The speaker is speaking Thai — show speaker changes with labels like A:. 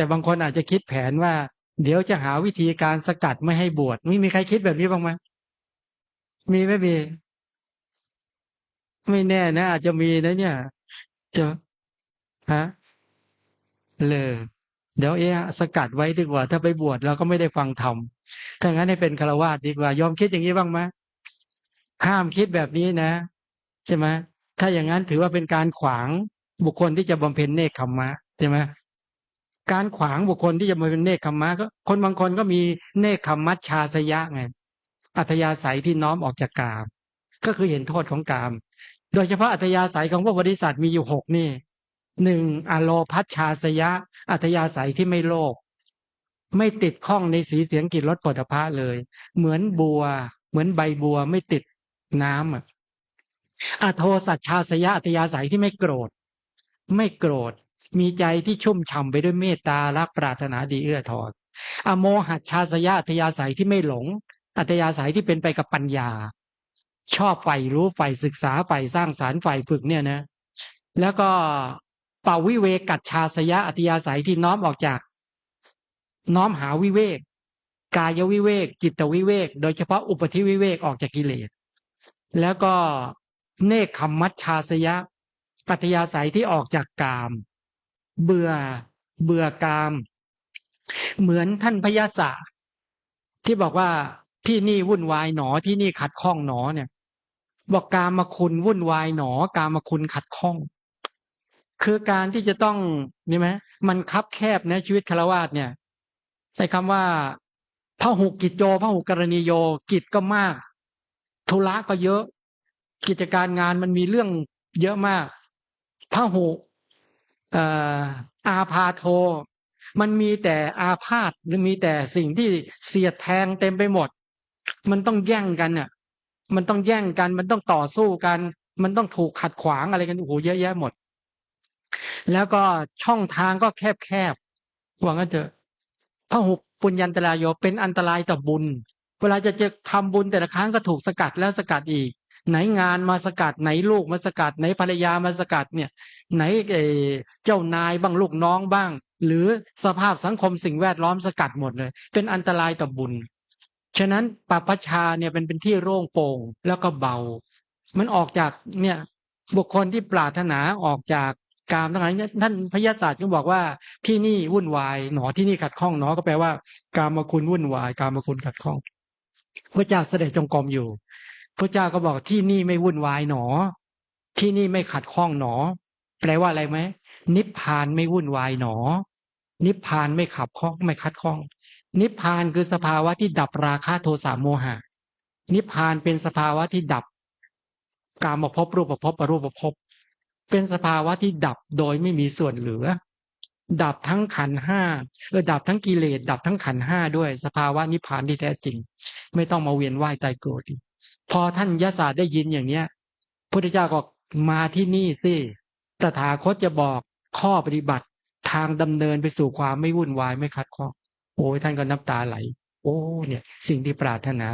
A: แต่บางคนอาจจะคิดแผนว่า เดี๋ยวจะหาวิธีการสกัดไม่ให้บวชไม่มีใครคิดแบบนี้บ้างไหมมีไหมมีไม่แน่นะอาจจะมีนะเนี่ยจะฮะเลยเดี๋ยวเอะสกัดไว้ดีกว่า ถ้าไปบวชเราก็ไม่ได้ฟังธรรมถ้างั้นให้เป็นฆราวาสดีกว่า ยอมคิดอย่างนี้บ้างไหมห้ามคิดแบบนี้นะ ใช่ไหมถ้าอย่างนั้นถือว่าเป็นการขวางบุคคลที่จะบำเพ็ญเนคขมมะใช่ไหม การขวางบุคคลที่จะบำเพ็ญเนคขมมะก็ คนบางคนก็มีเนคขมมัชชาสยะไงอัธยาศัยที่น้อมออกจากกาม ก็คือเห็นโทษของกาม โดยเฉพาะอัธยาศัยของพวกบริษัทมีอยู่หกนี่หนึ่งอโลพัชชาสยะ อัธยาศัยที่ไม่โลภไม่ติดข้องในสีเสียงกลิ่นรสผลิตภัณฑ์เลย เหมือนบัว เหมือนใบบัวไม่ติดน้ำอะอโทสัจชาสยะอัธยาศัยที่ไม่โกรธ ไม่โกรธ มีใจที่ชุ่มฉ่าไปด้วยเมตตารักปรารถนาดีเอื้อทอนอโมหัชชาสยะอัธยาศัยที่ไม่หลง อัธยาศัยที่เป็นไปกับปัญญา ชอบใฝ่รู้ใฝ่ศึกษาใฝ่สร้างสารรค์ใฝ่ฝึกเนี่ยนะ แล้วก็ปาวิเวกัจชาสยะอัธยาศัยที่น้อมออกจาก น้อมหาวิเวก กายวิเวก จิตวิเวก โดยเฉพาะอุปธิวิเวกออกจากกิเลส แล้วก็เนคขมมัชชาสยะปัตยาศัยที่ออกจากกาม เบื่อ เบื่อกาม เหมือนท่านพยาศาที่บอกว่าที่นี่วุ่นวายหนอที่นี่ขัดข้องหนอเนี่ย บอกกามมาคุณวุ่นวายหนอ กามมาคุณขัดข้อง คือการที่จะต้องนี่ไหมมันคับแคบนะชีวิตคารวาสเนี่ย ใช้คำว่าพระหุกิจโยพระหุกรณีโยกิจก็มาก ธุระก็เยอะ กิจการงานมันมีเรื่องเยอะมากพระหุ อาพาโท มันมีแต่อาพาธหรือมีแต่สิ่งที่เสียดแทงเต็มไปหมด มันต้องแย่งกันเนี่ยมันต้องแย่งกัน มันต้องต่อสู้กัน มันต้องถูกขัดขวางอะไรกันโอ้โหเยอะแยะหมด แล้วก็ช่องทางก็แคบแคบหวังว่าเถอะพระหุปุญญันตรายโยเป็นอันตรายต่อบุญ เวลาจะจะทำบุญแต่ละครั้งก็ถูกสกัดแล้วสกัดอีก ไหนงานมาสกัดไหนลูกมาสกัด ไหนภรรยามาสกัดเนี่ย ไหนเจ้านายบ้างลูกน้องบ้าง หรือสภาพสังคมสิ่งแวดล้อมสกัดหมดเลย เป็นอันตรายต่อบุญ ฉะนั้นปัปชาเนี่ยเป็นเป็นที่โล่งโปร่งแล้วก็เบา มันออกจากเนี่ยบุคคลที่ปรารถนาออกจากกามทั้งหลายท่านพยาศาสตร์ก็บอกว่าที่นี่วุ่นวายหนอที่นี่ขัดข้องหนอก็แปลว่า กามคุณวุ่นวาย กามคุณขัดข้อง พระเจ้าเสด็จจงกรมอยู่ พระเจ้าก็บอกที่นี่ไม่วุ่นวายหนอ ที่นี่ไม่ขัดข้องหนอ แปลว่าอะไรไหมนิพพานไม่วุ่นวายหนอ นิพพานไม่ขับข้องไม่คัดข้อง นิพพานคือสภาวะที่ดับราคะโทสะโมหะ นิพพานเป็นสภาวะที่ดับ กามภพรูปภพอรูปภพเป็นสภาวะที่ดับโดยไม่มีส่วนเหลือ ดับทั้งขันห้าเออดับทั้งกิเลสดับทั้งขันห้าด้วย สภาวะนิพพานที่แท้จริง ไม่ต้องมาเวียนว่ายตายเกิด พอท่านยศาสตร์ได้ยินอย่างเนี้ยพุทธเจ้าก็มาที่นี่สิตถาคตจะบอกข้อปฏิบัติทางดำเนินไปสู่ความไม่วุ่นวายไม่ขัดข้องโอ้ยท่านก็น้ำตาไหล โอ้ เนี่ย สิ่งที่ปรารถนา